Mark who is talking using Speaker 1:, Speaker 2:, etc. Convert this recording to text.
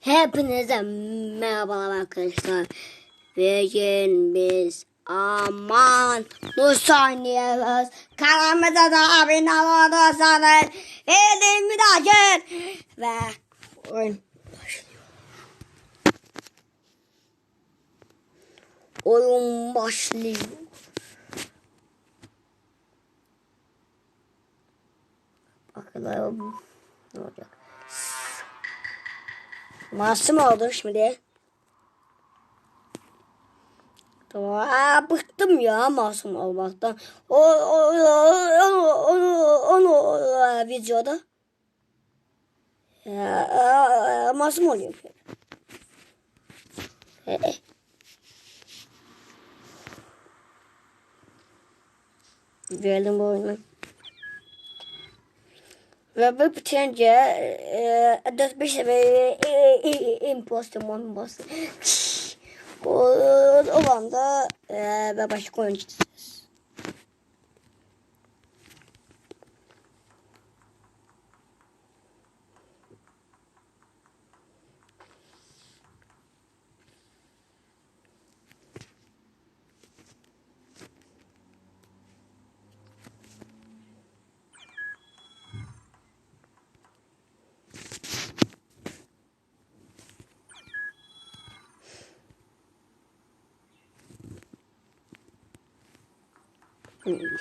Speaker 1: Hepinize merhabalar arkadaşlar. Bugün biz aman Nus oynuyoruz. Kanalımıza da abone olursanız bildiğimi de açın. Ve oyun başlıyor. Oyun başlıyor. Bakalım ne olacak. Masum oldu şimdi. Tamam. Aa, bıktım ya masum olmaktan. O, o, onu, onu, onu, e, videoda. Ya, e, masum oluyor. E, e. Gördüm bu oyunu. Ve bu bitirince e, 4-5 sefer e, e, e, imposter monposter. O, o anda e, ve başka oyun çizeceğiz. Hmm.